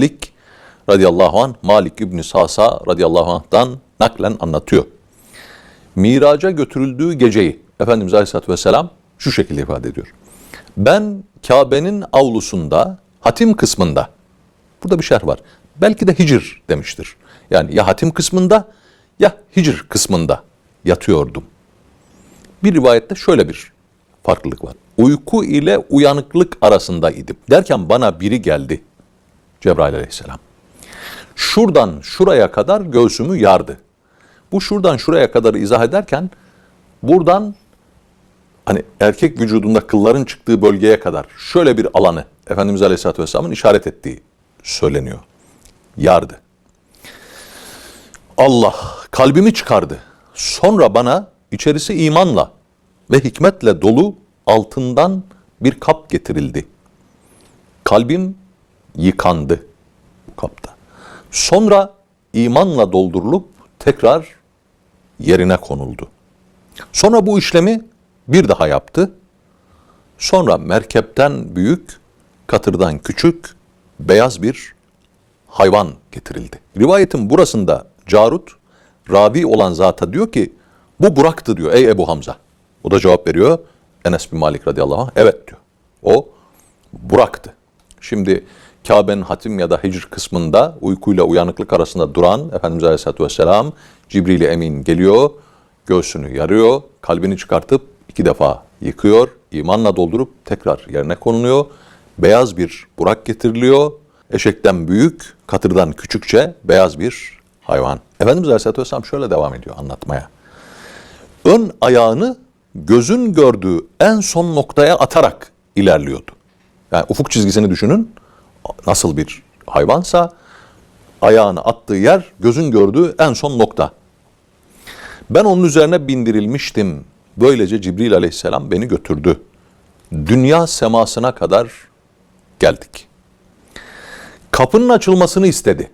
Malik radıyallahu anh Malik İbni Sasa radıyallahu anh'tan naklen anlatıyor. Miraca götürüldüğü geceyi Efendimiz Aleyhisselatü Vesselam şu şekilde ifade ediyor. Ben Kabe'nin avlusunda hatim kısmında burada bir şerh var. Belki de hicr demiştir. Yani ya hatim kısmında ya hicr kısmında yatıyordum. Bir rivayette şöyle bir farklılık var. Uyku ile uyanıklık arasındaydım. Derken bana biri geldi. Cebrail aleyhisselam. Şuradan şuraya kadar göğsümü yardı. Bu şuradan şuraya kadar izah ederken buradan hani erkek vücudunda kılların çıktığı bölgeye kadar şöyle bir alanı Efendimiz Aleyhisselatü Vesselam'ın işaret ettiği söyleniyor. Yardı. Allah kalbimi çıkardı. Sonra bana içerisi imanla ve hikmetle dolu altından bir kap getirildi. Kalbim yıkandı kapta. Sonra imanla doldurulup tekrar yerine konuldu. Sonra bu işlemi bir daha yaptı. Sonra merkepten büyük, katırdan küçük, beyaz bir hayvan getirildi. Rivayetin burasında Carut, ravi olan zata diyor ki, bu Burak'tı diyor ey Ebu Hamza. O da cevap veriyor. Enes bin Malik radıyallahu anh, evet diyor. O Burak'tı. Şimdi Kabe'nin hatim ya da hicr kısmında uykuyla uyanıklık arasında duran Efendimiz Aleyhisselatü Vesselam Cibril-i Emin geliyor, göğsünü yarıyor, kalbini çıkartıp iki defa yıkıyor, imanla doldurup tekrar yerine konuluyor. Beyaz bir burak getiriliyor, eşekten büyük, katırdan küçükçe beyaz bir hayvan. Efendimiz Aleyhisselatü Vesselam şöyle devam ediyor anlatmaya. Ön ayağını gözün gördüğü en son noktaya atarak ilerliyordu. Yani ufuk çizgisini düşünün. Nasıl bir hayvansa ayağını attığı yer gözün gördüğü en son nokta. Ben onun üzerine bindirilmiştim. Böylece Cibril aleyhisselam beni götürdü. Dünya semasına kadar geldik. Kapının açılmasını istedi.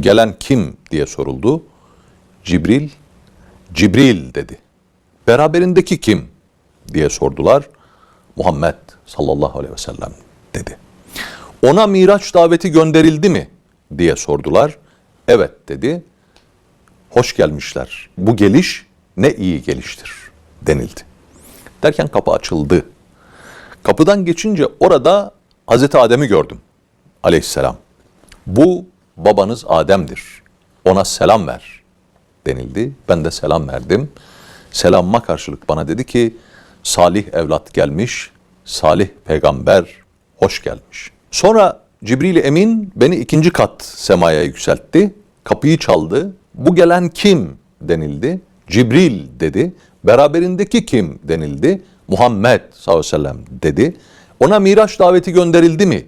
Gelen kim diye soruldu. Cibril, Cibril dedi. Beraberindeki kim diye sordular. Muhammed sallallahu aleyhi ve sellem dedi. Ona Miraç daveti gönderildi mi diye sordular. Evet dedi. Hoş gelmişler. Bu geliş ne iyi geliştir denildi. Derken kapı açıldı. Kapıdan geçince orada Hazreti Adem'i gördüm aleyhisselam. Bu babanız Adem'dir. Ona selam ver denildi. Ben de selam verdim. Selamıma karşılık bana dedi ki salih evlat gelmiş, salih peygamber hoş gelmiş. Sonra Cibril Emin beni ikinci kat semaya yükseltti. Kapıyı çaldı. Bu gelen kim denildi. Cibril dedi. Beraberindeki kim denildi. Muhammed sallallahu aleyhi ve sellem dedi. Ona Miraç daveti gönderildi mi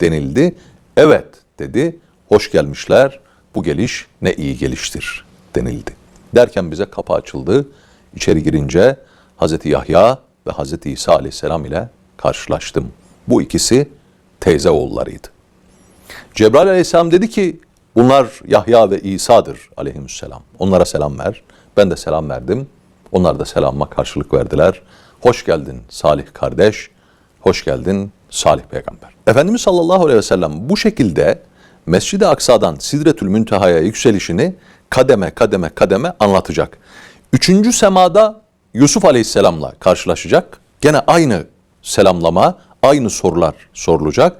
denildi. Evet dedi. Hoş gelmişler. Bu geliş ne iyi geliştir denildi. Derken bize kapı açıldı. İçeri girince Hazreti Yahya ve Hazreti İsa aleyhisselam ile karşılaştım. Bu ikisi teyze oğullarıydı. Cebrail aleyhisselam dedi ki bunlar Yahya ve İsa'dır aleyhisselam. Onlara selam ver. Ben de selam verdim. Onlar da selamıma karşılık verdiler. Hoş geldin Salih kardeş. Hoş geldin Salih peygamber. Efendimiz sallallahu aleyhi ve sellem bu şekilde Mescid-i Aksa'dan Sidretül Münteha'ya yükselişini kademe kademe kademe anlatacak. Üçüncü semada Yusuf Aleyhisselam'la karşılaşacak. Gene aynı selamlama, aynı sorular sorulacak.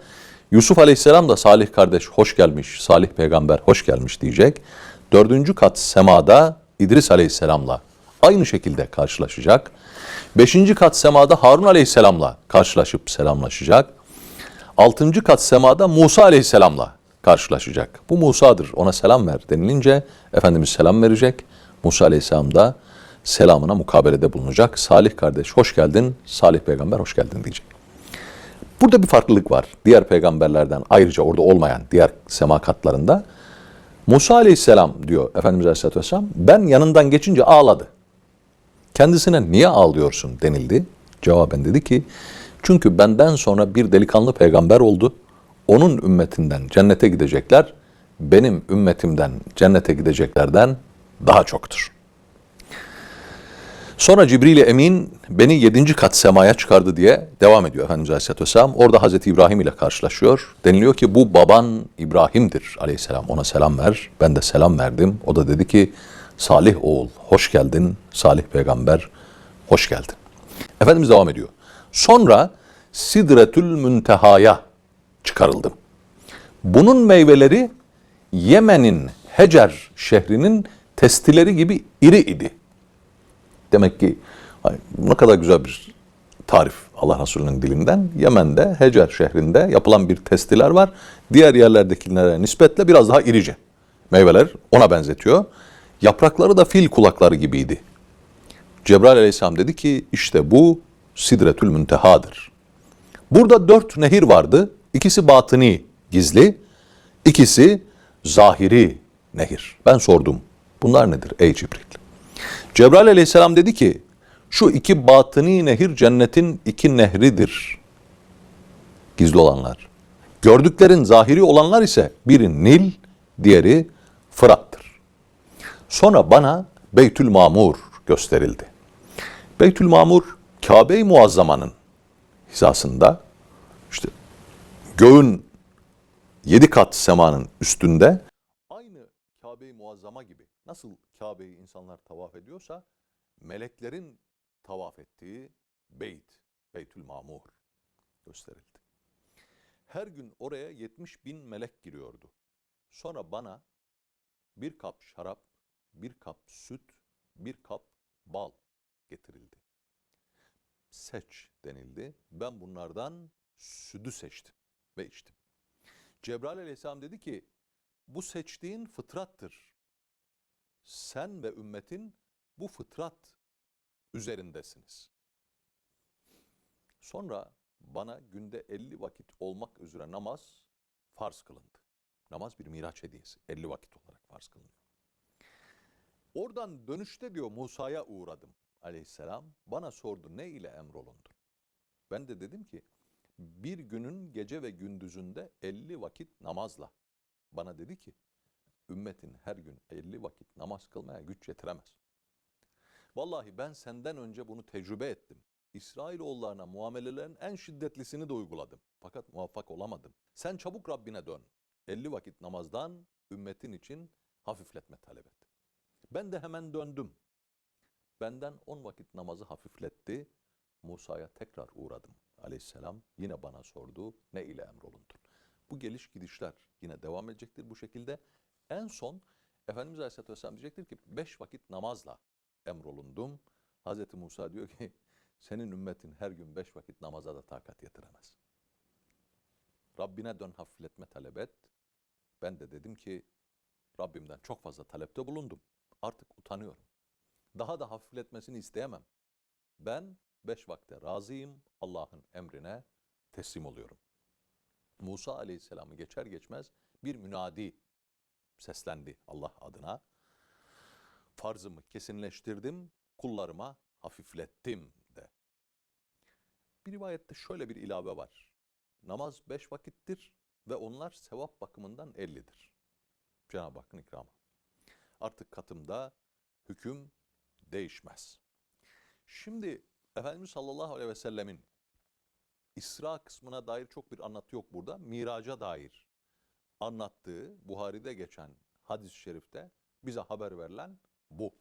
Yusuf Aleyhisselam da Salih kardeş hoş gelmiş, Salih peygamber hoş gelmiş diyecek. Dördüncü kat semada İdris Aleyhisselam'la aynı şekilde karşılaşacak. Beşinci kat semada Harun Aleyhisselam'la karşılaşıp selamlaşacak. Altıncı kat semada Musa Aleyhisselam'la karşılaşacak. Bu Musa'dır ona selam ver denilince Efendimiz selam verecek. Musa Aleyhisselam da selamına mukabelede bulunacak. Salih kardeş hoş geldin, Salih peygamber hoş geldin diyecek. Burada bir farklılık var. Diğer peygamberlerden ayrıca orada olmayan diğer sema katlarında. Musa Aleyhisselam diyor Efendimiz Aleyhisselatü Vesselam ben yanından geçince ağladı. Kendisine niye ağlıyorsun denildi. Cevaben dedi ki çünkü benden sonra bir delikanlı peygamber oldu. Onun ümmetinden cennete gidecekler. Benim ümmetimden cennete gideceklerden daha çoktur. Sonra Cibril Emin beni yedinci kat semaya çıkardı diye devam ediyor Efendimiz Aleyhisselatü Vesselam. Orada Hazreti İbrahim ile karşılaşıyor. Deniliyor ki bu baban İbrahim'dir aleyhisselam. Ona selam ver. Ben de selam verdim. O da dedi ki Salih oğul hoş geldin. Salih peygamber hoş geldin. Efendimiz devam ediyor. Sonra Sidretül Münteha'ya çıkarıldım. Bunun meyveleri Yemen'in Hecer şehrinin testileri gibi iri idi. Demek ki ne kadar güzel bir tarif Allah Resulü'nün dilinden. Yemen'de Hecer şehrinde yapılan bir testiler var. Diğer yerlerdekilere nispetle biraz daha irice. Meyveler ona benzetiyor. Yaprakları da fil kulakları gibiydi. Cebrail aleyhisselam dedi ki işte bu Sidretül Münteha'dır. Burada dört nehir vardı. İkisi batıni, gizli. İkisi zahiri nehir. Ben sordum. Bunlar nedir ey Cibril? Cebrail aleyhisselam dedi ki şu iki batıni nehir cennetin iki nehridir. Gizli olanlar. Gördüklerin zahiri olanlar ise biri Nil, diğeri Fırat'tır. Sonra bana Beytül Mamur gösterildi. Beytül Mamur Kabe-i Muazzama'nın hizasında işte göğün yedi kat semanın üstünde aynı Kabe-i Muazzama gibi nasıl Kabe'yi insanlar tavaf ediyorsa meleklerin tavaf ettiği Beyt, Beytül Mamur gösterildi. Her gün oraya 70 bin melek giriyordu. Sonra bana bir kap şarap, bir kap süt, bir kap bal getirildi. Seç denildi. Ben bunlardan sütü seçtim ve içtim. Cebrail aleyhisselam dedi ki bu seçtiğin fıtrattır. Sen ve ümmetin bu fıtrat üzerindesiniz. Sonra bana günde 50 vakit olmak üzere namaz farz kılındı. Namaz bir miraç hediyesi. 50 vakit olarak farz kılınıyor. Oradan dönüşte diyor Musa'ya uğradım aleyhisselam. Bana sordu ne ile emrolundun? Ben de dedim ki bir günün gece ve gündüzünde 50 vakit namazla. Bana dedi ki ümmetin her gün 50 vakit namaz kılmaya güç yetiremez. Vallahi ben senden önce bunu tecrübe ettim. İsrailoğullarına muamelelerin en şiddetlisini de uyguladım. Fakat muvaffak olamadım. Sen çabuk Rabbine dön. 50 vakit namazdan ümmetin için hafifletme talep et. Ben de hemen döndüm. Benden 10 vakit namazı hafifletti. Musa'ya tekrar uğradım aleyhisselam. Yine bana sordu ne ile emrolundun? Bu geliş gidişler yine devam edecektir bu şekilde. En son Efendimiz Aleyhisselatü Vesselam diyecektir ki beş vakit namazla emrolundum. Hazreti Musa diyor ki senin ümmetin her gün beş vakit namaza da takat yetiremez. Rabbine dön hafifletme talep et. Ben de dedim ki Rabbimden çok fazla talepte bulundum. Artık utanıyorum. Daha da hafifletmesini isteyemem. Ben beş vakte razıyım. Allah'ın emrine teslim oluyorum. Musa aleyhisselamı geçer geçmez bir münadi seslendi Allah adına. Farzımı kesinleştirdim, kullarıma hafiflettim de. Bir rivayette şöyle bir ilave var. Namaz beş vakittir ve onlar sevap bakımından ellidir. Cenab-ı Hakk'ın ikramı. Artık katımda hüküm değişmez. Şimdi Efendimiz sallallahu aleyhi ve sellemin İsra kısmına dair çok bir anlatı yok burada. Miraca dair anlattığı Buhari'de geçen hadis-i şerifte bize haber verilen bu.